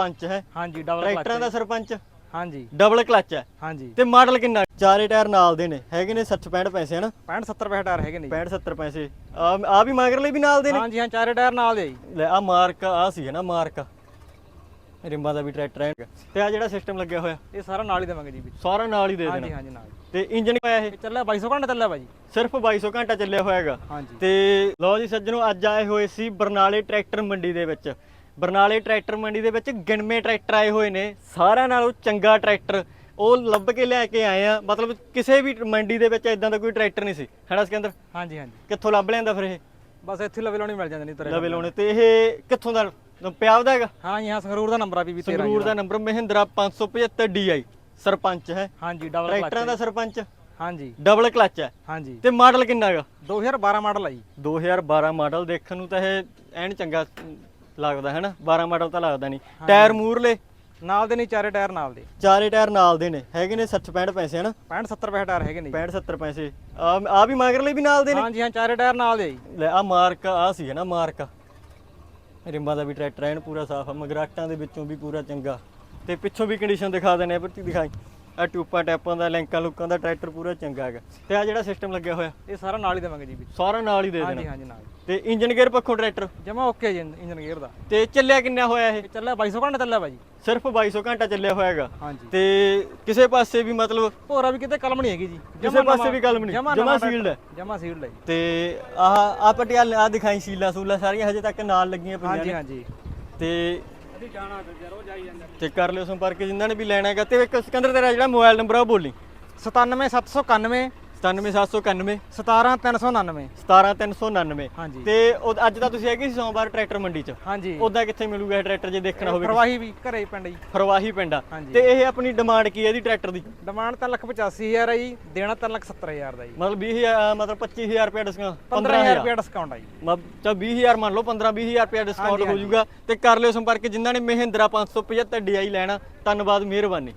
ਪੰਚ ਹੈ। ਹਾਂਜੀ ਡਬਲ ਟਰੈਕਟਰਾਂ ਦਾ ਕਲਚ ਸਰਪੰਚ? ਹਾਂਜੀ। ਡਬਲ ਕਲਚ ਹੈ। ਹਾਂਜੀ। ਤੇ ਮਾਡਲ ਕਿੰਨਾ? ਚਾਰੇ ਟਾਇਰ ਨਾਲ ਦੇ ਨੇ। ਹੈਗੇ ਨੇ 60 65 ਪੈਸੇ ਹਨ? 65 70 ਰੁਪਏ ਟਾਇਰ ਹੈਗੇ ਨੇ 65 70 ਪੈਸੇ। ਆ ਆ ਵੀ ਮਗਰਲੇ ਵੀ ਨਾਲ ਦੇ ਨੇ? ਹਾਂਜੀ ਹਾਂ ਚਾਰੇ ਟਾਇਰ ਨਾਲ ਦੇ ਜੀ। ਲੈ ਆ ਮਾਰਕ ਆ ਸੀ ਹੈ ਨਾ ਮਾਰਕ। ਰਿੰਬਾਂ ਦਾ ਵੀ ਟਰੈਕਟਰ ਹੈ। ਤੇ ਆ ਜਿਹੜਾ ਸਿਸਟਮ ਲੱਗਿਆ ਹੋਇਆ? ਇਹ ਸਾਰਾ ਨਾਲ ਹੀ ਦੇਵਾਂਗੇ ਜੀ ਸਾਰਾ ਨਾਲ ਹੀ ਦੇ ਹਾਂਜੀ ਦੇਣਾ। ਹਾਂਜੀ ਨਾਲ ਤੇ ਇੰਜਨ ਪਾਇਆ ਇਹ? ਚੱਲਿਆ 2200 ਘੰਟਾ ਚੱਲਿਆ ਭਾਜੀ ਸਿਰਫ 2200 ਘੰਟਾ ਚੱਲਿਆ ਹੋਇਆ ਹੈਗਾ ਹਾਂਜੀ। ਤੇ ਲਓ ਜੀ ਸੱਜਣੋ ਅੱਜ ਆਏ ਹੋਏ ਸੀ ਬਰਨਾਲੇ ਟਰੈਕਟਰ ਮੰਡੀ ਦੇ ਵਿੱਚ। ਬਰਨਾਲੇ ਟਰੈਕਟਰ ਮੰਡੀ ਦੇ ਵਿੱਚ ਗਿਣਵੇਂ ਟਰੈਕਟਰ ਆਏ ਹੋਏ ਨੇ ਸਾਰਿਆਂ ਨਾਲੋਂ ਚੰਗਾ ਟਰੈਕਟਰ ਉਹ ਲੱਭ ਕੇ ਲੈ ਕੇ ਆਏ ਆ। ਮਤਲਬ ਕਿਸੇ ਵੀ ਮੰਡੀ ਦੇ ਵਿੱਚ ਇਦਾਂ ਦਾ ਕੋਈ ਟਰੈਕਟਰ ਨਹੀਂ ਸੀ। ਹੈਨਾ ਸਿਕੰਦਰ? ਹਾਂਜੀ ਹਾਂਜੀ। ਕਿੱਥੋਂ ਲੱਭ ਲਿਆਂਦਾ ਫਿਰ ਇਹ? ਬਸ ਇੱਥੇ ਲਵੇ ਲਾਉਣੀ ਮਿਲ ਜਾਂਦੇ ਨਹੀਂ ਤੇਰੇ ਲਵੇ ਲਾਉਣੇ ਤੇ ਇਹ ਕਿੱਥੋਂ ਦਾ? ਪਿਆਵ ਦਾ ਹੈਗਾ? ਹਾਂ ਜੀ ਹਾਂ ਸੰਗਰੂਰ ਦਾ ਨੰਬਰ ਆ ਬੀਬੀ 13 ਸੰਗਰੂਰ ਦਾ ਨੰਬਰ ਮਹਿੰਦਰਾ 575 DI ਸਰਪੰਚ ਹੈ। ਹਾਂਜੀ ਡਬਲ ਟਰੈਕਟਰਾਂ ਦਾ ਸਰਪੰਚ? ਹਾਂਜੀ। ਡਬਲ ਕਲਚ ਹੈ। ਹਾਂਜੀ। ਤੇ ਮਾਡਲ ਕਿੰਨਾ ਹੈਗਾ? 2012 ਮਾਡਲ ਆ ਜੀ। 2012 ਮਾਡਲ ਦੇਖਣ ਨੂੰ ਤਾਂ ਇਹ ਐਨ ਚੰਗਾ ਲੱਗਦਾ ਹੈ ਨਾ 12 ਮਾਡਲ ਤਾਂ ਲੱਗਦਾ ਨਹੀਂ। ਟਾਇਰ ਮੂਰਲੇ ਨਾਲ ਦੇ ਨਹੀਂ ਚਾਰੇ ਟਾਇਰ ਨਾਲ ਦੇ। ਚਾਰੇ ਟਾਇਰ ਨਾਲ ਦੇ ਨੇ। ਹੈਗੇ ਨੇ 60 65 ਪੈਸੇ ਹਨ? 65 70 ਰੁਪਏ ਟਾਇਰ ਹੈਗੇ ਨੇ 65 70 ਪੈਸੇ। ਆ ਆ ਵੀ ਮਗਰਲੇ ਵੀ ਨਾਲ ਦੇ ਨੇ? ਹਾਂਜੀ ਹਾਂ ਚਾਰੇ ਟਾਇਰ ਨਾਲ ਦੇ ਜੀ। ਲੈ ਆ ਮਾਰਕ ਆ ਸੀ ਹੈ ਨਾ ਮਾਰਕ। ਰਿੰਬਾਂ ਦਾ ਵੀ ਟਰੈਕਟਰ ਐਨ ਪੂਰਾ ਸਾਫ਼ ਆ ਮਗਰਾਟਾਂ ਦੇ ਵਿੱਚੋਂ ਵੀ ਪੂਰਾ ਚੰਗਾ। ਤੇ ਪਿੱਛੋਂ ਵੀ ਕੰਡੀਸ਼ਨ ਦਿਖਾ ਦਿੰਦੇ ਆ ਪਰ ਦਿਖਾਈ। ਆ ਟੂਪਾਂ ਟੈਪਾਂ ਦਾ ਲੈਂਕਾਂ ਲੁੱਕਾਂ ਦਾ ਟਰੈਕਟਰ ਪੂਰਾ ਚੰਗਾ ਹੈਗਾ। ਤੇ ਆ ਜਿਹੜਾ ਸਿਸਟਮ ਲੱਗਿਆ ਹੋਇਆ? ਇਹ ਸਾਰਾ ਨਾਲ ਹੀ ਦੇਵਾਂਗੇ ਜੀ ਵਿੱਚ ਸਾਰਾ ਨਾਲ ਹੀ ਦੇ ਹਾਂਜੀ ਦੇਣਾ। ਹਾਂਜੀ ਨਾਲ ਤੇ ਇੰਜਨ ਗੇਅਰ ਪੱਖੋਂ ਟਰੈਕਟਰ? ਜਮਾ ਓਕੇ ਜੀ ਇੰਜਨ ਗੇਅਰ ਦਾ। ਤੇ ਚੱਲਿਆ ਕਿੰਨਾ ਹੋਇਆ ਇਹ? ਇਹ ਚੱਲਿਆ 2200 ਘੰਟਾ ਚੱਲਿਆ ਭਾਜੀ ਸਿਰਫ 2200 ਘੰਟਾ ਚੱਲਿਆ ਹੋਇਆ ਹੈਗਾ। ਹਾਂਜੀ। ਤੇ ਕਿਸੇ ਪਾਸੇ ਵੀ ਮਤਲਬ ਭੋਰਾ ਵੀ ਕਿਤੇ ਕਲਮ ਨਹੀਂ ਹੈਗੀ ਜੀ। ਕਿਸੇ ਪਾਸੇ ਵੀ ਕਲਮ ਨਹੀਂ, ਜਮਾਂ sealed ਹੈ। ਜਮਾ ਸੀਲਡ ਹੈ ਜੀ। ਤੇ ਆਹ ਆ ਪਟਿਆਲਾ ਆ ਦਿਖਾਈ ਸੀਲਾ ਸੂਲਾ ਸਾਰੀਆਂ ਹਜੇ ਤੱਕ ਨਾਲ ਲੱਗੀਆਂ ਪਈਆਂ ਹਾਂਜੀ ਨੇ। ਹਾਂਜੀ। ਤੇ ਅਸੀਂ ਜਾਣਾ ਤੇ ਜਰੋ ਜਾਈ ਜਾਂਦੇ। ਤੇ ਕਰ ਲਿਓ ਸੰਪਰਕ ਜਿਨ੍ਹਾਂ ਨੇ ਵੀ ਲੈਣਾ ਹੈਗਾ ਤੇ ਇੱਕ ਸਿਕੰਦਰ ਤੇਰਾ ਜਿਹੜਾ ਮੋਬਾਈਲ ਨੰਬਰ ਆ ਉਹ ਬੋਲੀ। 97791 97791 17399 17399 ਹਾਂਜੀ। ਤੇ ਉਹ- ਅੱਜ ਤਾਂ ਤੁਸੀਂ ਹੈਗੇ ਸੀ ਸੋਮਵਾਰ ਟਰੈਕਟਰ ਮੰਡੀ 'ਚ? ਹਾਂਜੀ। ਉਦਾਂ ਕਿੱਥੇ ਮਿਲੂਗਾ ਇਹ ਟਰੈਕਟਰ ਜੇ ਦੇਖਣਾ ਹੋਵੇ ਪ੍ਰਵਾਹੀ ਵੀ ਘਰੇ ਪਿੰਡ ਜੀ। ਫਰਵਾਹੀ ਪਿੰਡਾ ਹਾਂਜੀ। ਤੇ ਇਹ ਆਪਣੀ ਡਿਮਾਂਡ ਕੀ ਹੈ ਇਹਦੀ ਟਰੈਕਟਰ ਦੀ? ਡਿਮਾਂਡ ਤਾਂ ਲੱਖ 85000 ਹੈ ਜੀ ਦੇਣਾ ਤਾਂ ਲੱਖ 70000 ਦਾ ਜੀ। ਮਤਲਬ 20000 ਮਤਲਬ 25000 ਰੁਪਏ ਡਿਸਕਾਊਂਟ 15000 ਰੁਪਏ ਡਿਸਕਾਊਂਟ ਆ ਜੀ। ਮਤਲਬ ਚਾ 20000 ਮੰਨ ਲਓ 15 20000 ਰੁਪਏ ਡਿਸਕਾਊਂਟ ਹੋ ਜਾਊਗਾ ਤੇ ਕਰ ਲਿਓ ਸੰਪਰਕ ਜਿਨ੍ਹਾਂ ਨੇ ਮਹਿੰਦਰਾ 575 DI ਲੈਣਾ ਧੰਨਵਾਦ ਮਿਹਰਬਾਨੀ।